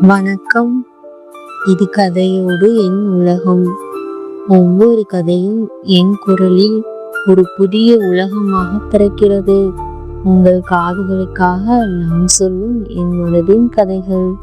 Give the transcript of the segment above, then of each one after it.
வணக்கம். இது கதையோடு என் உலகம். ஒவ்வொரு கதையும் என் குரலில் ஒரு புதிய உலகமாக பிறக்கிறது. உங்கள் காதுகளுக்காக நான் சொல்லும் என் மனதின் கதைகள்.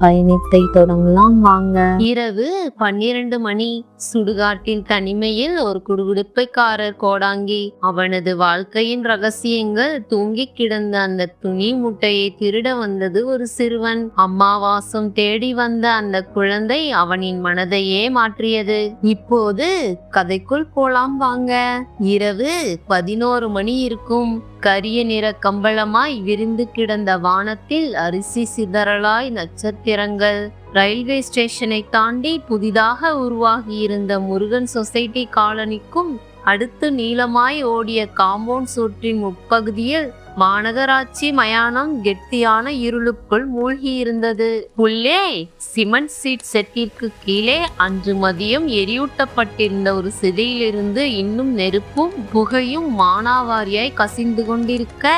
பயணத்தை தொடங்கலாம் வாங்க. இரவு பன்னிரண்டு மணி. சுடுகாட்டின் தனிமையில் ஒரு குடுகுடுப்பைக்காரர் கோடாங்கி. அவனது வாழ்க்கையின் ரகசியங்கள் தூங்கி கிடந்த அந்த துணி முட்டையை திருட வந்தது ஒரு சிறுவன். அம்மாவாசம் தேடி வந்த அந்த குழந்தை அவனின் மனதையே மாற்றியது. இப்போது கதைக்குள் போலாம் வாங்க. இரவு பதினோரு மணி இருக்கும். கரிய நிற கம்பளமாய் விரிந்து கிடந்த வானத்தில் அரிசி சிதறலாய் நட்சத்திரங்கள். ரயில்வே ஸ்டேஷனை தாண்டி புதிதாக உருவாகியிருந்த முருகன் சொசைட்டி காலனிக்கும் அடுத்து நீளமாய் ஓடிய காம்பவுண்ட் சுற்றின் உட்பகுதியில் மாநகராட்சி மயானம் கெட்டியான இருளுக்குள் மூழ்கியிருந்தது. உள்ளே சிமெண்ட் சீட் செட்டிற்கு கீழே அன்று மதியம் எரியூட்டப்பட்டிருந்த ஒரு சிதையிலிருந்து இன்னும் நெருப்பும் புகையும் மானாவாரியாய் கசிந்து கொண்டிருக்க.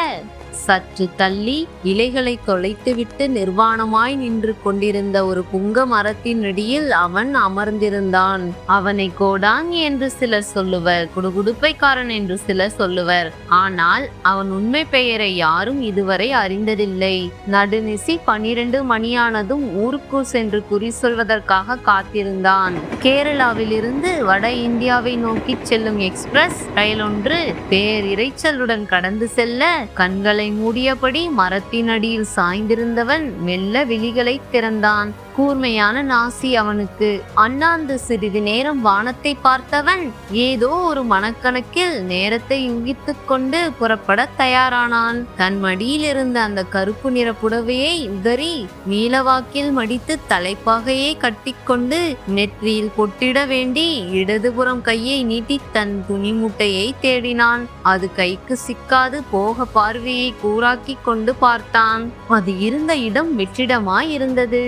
சற்று தள்ளி இலைகளை தொலைத்துவிட்டு நிர்வாணமாய் நின்று கொண்டிருந்த ஒரு புங்க மரத்தின் அடியில் அவன் அமர்ந்திருந்தான். அவனை கோடாங்கி என்று சிலர் சொல்லுவர் குடுகுடுப்பைக்காரன் என்று சிலர் சொல்லுவர். ஆனால் அவன் உண்மை பெயரை யாரும் இதுவரை அறிந்ததில்லை. நடுநிசி பனிரெண்டு மணியானதும் ஊருக்கு சென்று குறி சொல்வதற்காக காத்திருந்தான். கேரளாவிலிருந்து வட இந்தியாவை நோக்கி செல்லும் எக்ஸ்பிரஸ் ரயில் ஒன்று பேரிரைச்சலுடன் கடந்து செல்ல கண்களை மூடியபடி மரத்தின் அடியில் சாய்ந்திருந்தவன் மெல்ல விழிகளை திறந்தான். கூர்மையான நாசி அவனுக்கு. அண்ணாந்து சிறிது நேரம் வானத்தை பார்த்தவன் ஏதோ ஒரு மனக்கணக்கில் நேரத்தை யூகித்துக் கொண்டு புறப்பட தயாரானான். தன் மடியில் இருந்த அந்த கருப்பு நிற புடவையை உதறி நீலவாக்கில் மடித்து தலைப்பாகையை கட்டிக்கொண்டு நெற்றியில் பொட்டிட வேண்டி இடதுபுறம் கையை நீட்டி தன் துணி மூட்டையை தேடினான். அது கைக்கு சிக்காது போக பார்வையை கூறாக்கி கொண்டு பார்த்தான். அது இருந்த இடம் வெற்றிடமாய் இருந்தது.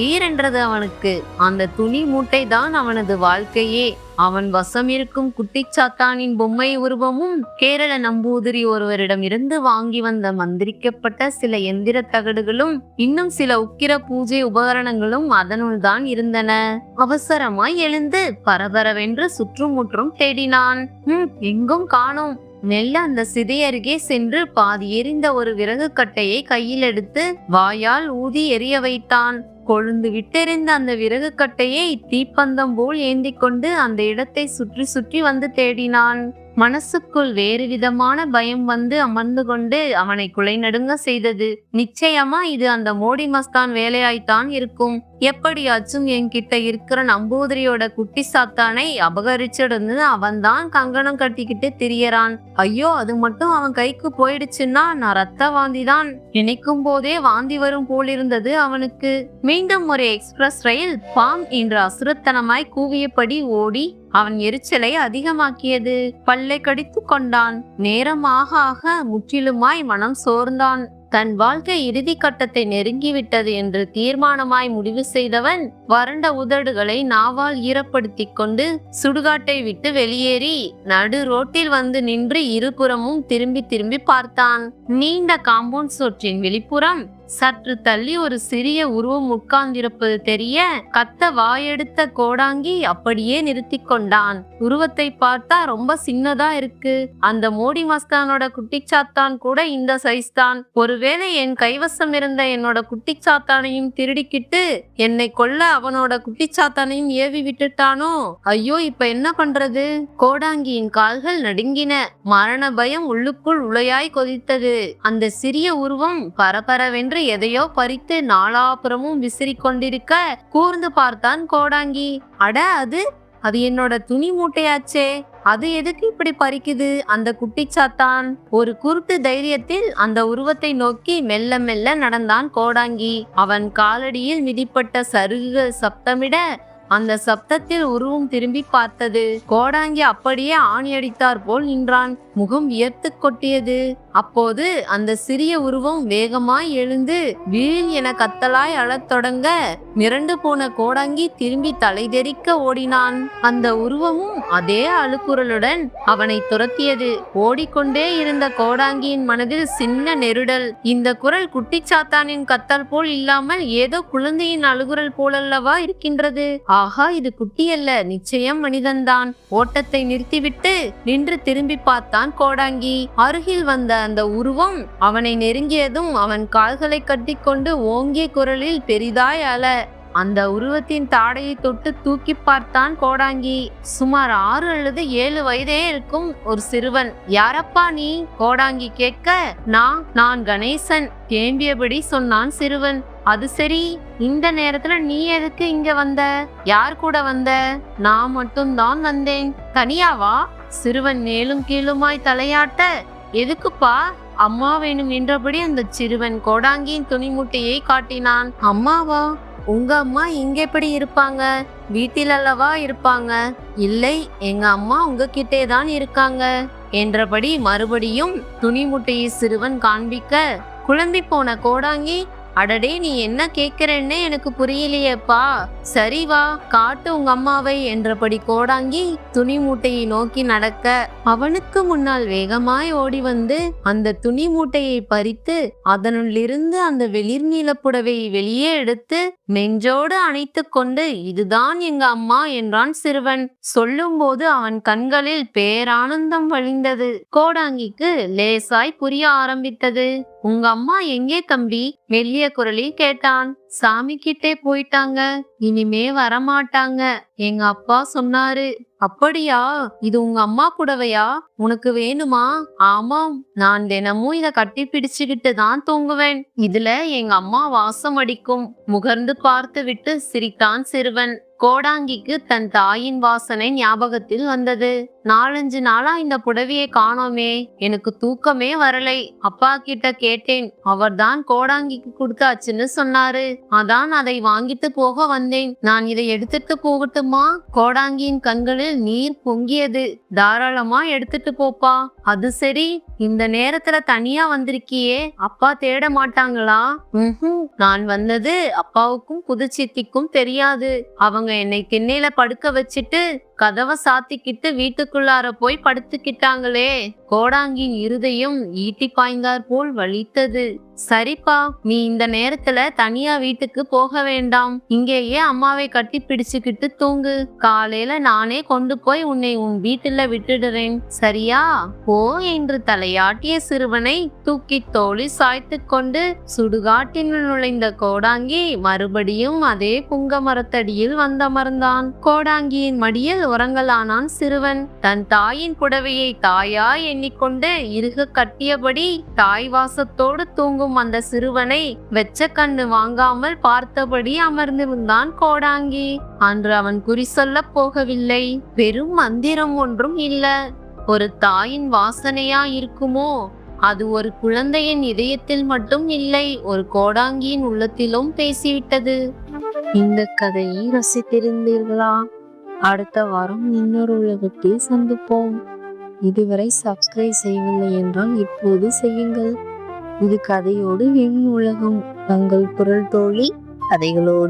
பகீர் என்றது அவனுக்கு. அந்த துணி மூட்டை தான் அவனது வாழ்க்கையே. அவன் வசம் இருக்கும் குட்டிச்சாத்தானின் பொம்மை உருவமும் கேரள நம்பூதிரி ஒருவரிடம் இருந்து வாங்கி வந்த மந்திரிக்கப்பட்ட சில எந்திர தகடுகளும் இன்னும் சில உக்கிர பூஜை உபகரணங்களும் அதனுள் தான் இருந்தன. அவசரமாய் எழுந்து பரபரவென்று சுற்றுமுற்றும் தேடினான். "ஹம், எங்கும் காணோம். மெல்ல அந்த சிதை அருகே சென்று பாதி எரிந்த ஒரு விறகு கட்டையை கையில் எடுத்து வாயால் ஊதி எரிய வைத்தான். கொழுந்து விட்டெறிந்த அந்த விறகுக்கட்டையை தீப்பந்தம் போல் ஏந்தி கொண்டு அந்த இடத்தை சுற்றி சுற்றி வந்து தேடினான். மனசுக்குள் வேறு விதமான பயம் வந்து அமர்ந்து கொண்டு அவனை குலை நடுங்க செய்தது. நிச்சயமா இது அந்த மோடி மஸ்தான் வேலையாய்த்தான் இருக்கும். எப்படியாச்சும் என்கிட்ட இருக்கிற நம்பூதிரியோட குட்டி சாத்தானை அபகரிச்சிருந்து அவன்தான் கங்கணம் கட்டிக்கிட்டு திரியறான். ஐயோ அது மட்டும் அவன் கைக்கு போயிடுச்சுன்னா நான் ரத்த வாந்திதான். நினைக்கும் போதே வாந்தி வரும் போலிருந்தது அவனுக்கு. மீண்டும் ஒரு எக்ஸ்பிரஸ் ரயில் பாம் என்று அசுரத்தனமாய் கூவியபடி ஓடி அவன் எரிச்சலை அதிகமாக்கியது. பல்லை கடித்து கொண்டான். நேரம் ஆக ஆக முற்றிலுமாய் மனம் சோர்ந்தான். தன் வாழ்க்கை இறுதி கட்டத்தை நெருங்கிவிட்டது என்று தீர்மானமாய் முடிவு செய்தவன் வறண்ட உதடுகளை நாவால் ஈரப்படுத்திக் கொண்டு சுடுகாட்டை விட்டு வெளியேறி நடு ரோட்டில் வந்து நின்று இருபுறமும் திரும்பி திரும்பி பார்த்தான். நீண்ட காம்பவுண்ட் சுற்றின் வெளிப்புறம் சற்று தள்ளி ஒரு சிறிய உருவம் உட்கார்ந்திருப்பது தெரிய கத்த வாயெடுத்த கோடாங்கி அப்படியே நிறுத்தி கொண்டான். உருவத்தை பார்த்தா ரொம்ப சின்னதா இருக்கு. அந்த மோடி மஸ்தானோட குட்டிச்சாத்தான் கூட இந்த சைஸ் தான். ஒருவேளை என் கைவசம் இருந்த என்னோட குட்டிச்சாத்தானையும் திருடிக்கிட்டு என்னை கொல்ல அவனோட குட்டிச்சாத்தானையும் ஏவி விட்டுட்டானோ? ஐயோ இப்ப என்ன பண்றது? கோடாங்கியின் கால்கள் நடுங்கின. மரண பயம் உள்ளுக்குள் உளையாய் கொதித்தது. அந்த சிறிய உருவம் பரபரவென்று எதையோ பறித்து நாலாபுறமும் விசிறி கொண்டிருக்க கூர்ந்து பார்த்தான் கோடாங்கி. அட அது? அது என்னோட துணி மூட்டையாச்சே. அது எதுக்கு இப்படி பறிக்குது? அந்த குட்டிச்சாத்தான். ஒரு குருட்டு தைரியத்தில் அந்த உருவத்தை நோக்கி மெல்ல மெல்ல நடந்தான் கோடாங்கி. அவன் காலடியில் மிதிப்பட்ட சருகுகள் சப்தமிட அந்த சப்தத்தில் உருவம் திரும்பி பார்த்தது. கோடாங்கி அப்படியே ஆணி அடித்தார் போல் நின்றான். முகம் வியர்த்து கொட்டியது. அப்போது அந்த சிறிய உருவம் வேகமாய் எழுந்து வீழ் என கத்தலாய் அழத் தொடங்க மிரண்டு போன கோடாங்கி திரும்பி தலைதெறிக்க ஓடினான். அந்த உருவமும் அதே அழுக்குரலுடன் அவனை துரத்தியது. ஓடிக்கொண்டே இருந்த கோடாங்கியின் மனதில் சின்ன நெருடல். இந்த குரல் குட்டிச்சாத்தானின் கத்தல் போல் இல்லாமல் ஏதோ குழந்தையின் அழுகுரல் போலல்லவா இருக்கின்றது. ஆகா இது குட்டியல்ல நிச்சயம் மனிதன்தான். ஓட்டத்தை நிறுத்திவிட்டு நின்று திரும்பி பார்த்தான். கோடாங்கி. அருகில் வந்த அந்த உருவம் அவனை நெருங்கியதும் அவன் கால்களை கட்டிக்கொண்டு ஓங்கிய குரலில் பெரிதாய் அல. அந்த உருவத்தின் தாடையை தொட்டு தூக்கி பார்த்தான் கோடாங்கி. சுமார் ஆறு அல்லது ஏழு வயதே இருக்கும் ஒரு சிறுவன். யாரப்பா நீ? கோடாங்கி கேட்க நான் நான் கணேசன் தேம்பியபடி சொன்னான் சிறுவன். அது சரி இந்த நேரத்துல நீ எதுக்கு இங்க வந்த? யார் கூட வந்த? நான் மட்டும்தான் வந்தேன். தனியாவா சிறுவன் மேலும் கீழுமாய் தலையாட்ட எதுக்குப்பா? அம்மா வேணும் என்றபடி அந்த சிறுவன் கோடாங்கியின் துணிமுட்டையை காட்டினான். அம்மாவா? உங்க அம்மா இங்க எப்படி இருப்பாங்க? வீட்டில் அல்லவா இருப்பாங்க? இல்லை எங்க அம்மா உங்ககிட்டே தான் இருக்காங்க என்றபடி மறுபடியும் துணி முட்டையை சிறுவன் காண்பிக்க குழம்பி போன கோடாங்கி அடடே நீ என்ன கேக்குறேன்னு எனக்கு புரியலையேப்பா. சரி வா காட்டு உங்க அம்மாவை என்றபடி கோடாங்கி துணி மூட்டையை நோக்கி நடக்க. அவனுக்கு முன்னால் வேகமாய் ஓடி வந்து அந்த துணி மூட்டையை பறித்து அதனுள்ளிருந்து அந்த வெளிர் நீல புடவையை வெளியே எடுத்து நெஞ்சோடு அணைத்து கொண்டு இதுதான் எங்க அம்மா என்றான் சிறுவன். சொல்லும்போது அவன் கண்களில் பேரானந்தம் வழிந்தது. கோடாங்கிக்கு லேசாய் புரிய ஆரம்பித்தது. உங்க அம்மா எங்கே தம்பி? மெல்லிய குரலில் கேட்டான். சாமி கிட்டே போயிட்டாங்க. இனிமே வரமாட்டாங்க. எங்க அப்பா சொன்னாரு. அப்படியா? இது உங்க அம்மா புடவையா? உனக்கு வேணுமா? ஆமாம். நான் தினமும் இத கட்டி பிடிச்சுக்கிட்டு தான் தூங்குவேன். இதுல எங்க அம்மா வாசம் அடிக்கும். முகர்ந்து பார்த்து விட்டு சிரித்தான் சிறுவன். கோடாங்கிக்கு தன் தாயின் வாசனை ஞாபகத்தில் வந்தது. நாலஞ்சு நாளா இந்த புடவையை காணோமே. எனக்கு தூக்கமே வரலை. அப்பா கிட்ட கேட்டேன். அவர்தான் கோடாங்கிக்கு கொடுத்தாச்சுன்னு சொன்னாரு. அதான் அதை வாங்கிட்டு போக வந்தேன். நான் இதை எடுத்துட்டு போகட்டுமா? கோடாங்கியின் கண்களில் நீர் பொங்கியது. தாராளமா எடுத்துட்டு போப்பா. அது சரி. இந்த நேரத்துல தனியா வந்திருக்கியே. அப்பா தேட மாட்டாங்களா? ம்ஹும். நான் வந்தது அப்பாவுக்கும் புதுச்சித்திக்கும் தெரியாது. அவங்க என்னை திண்ணையில படுக்க வச்சிட்டு கதவை சாத்திக்கிட்டு வீட்டுக்குள்ளார போய் படுத்துக்கிட்டாங்களே. கோடாங்கின் இருதயம் ஈட்டி பாய்ந்தார் போல் வலித்தது. சரிப்பா நீ இந்த நேரத்துல தனியா வீட்டுக்கு போக வேண்டாம். இங்கேயே அம்மாவை கட்டி பிடிச்சுக்கிட்டு தூங்கு. காலையில நானே கொண்டு போய் உன்னை உன் வீட்டுல விட்டுடுறேன். சரியா? போ என்று தலையாட்டிய சிறுவனை தூக்கி தோழி சாய்த்து கொண்டு சுடுகாட்டினுள் நுழைந்த கோடாங்கி மறுபடியும் அதே புங்க மரத்தடியில் வந்தமர்ந்தான். கோடாங்கியின் மடியில் உறங்கலானான் சிறுவன். தன் தாயின் புடவையை தாயா எண்ணிக்கொண்டு இறுக கட்டியபடி தாய் வாசத்தோடு தூங்கும் அந்த சிறுவனை வெச்ச கண்ணு வாங்காமல் பார்த்தபடி அமர்ந்திருந்தான் கோடாங்கி. அன்று அவன் குறி சொல்ல போகவில்லை. வெறும் மந்திரம் ஒன்றும் இல்ல. ஒரு தாயின் வாசனையா இருக்குமோ அது ஒரு குழந்தையின் இதயத்தில் மட்டும் இல்லை ஒரு கோடாங்கியின் உள்ளத்திலும் பேசிவிட்டது. இந்த கதையை ரசித்திருந்தீர்களா? அடுத்த வாரம் இன்னொரு உலகத்தில் சந்திப்போம். இதுவரை சப்ஸ்கிரைப் செய்யவில்லை என்றால் இப்போது செய்யுங்கள். இது கதையோடு என் உலகம். தங்கள் குரல் தோழி கதைகளோடு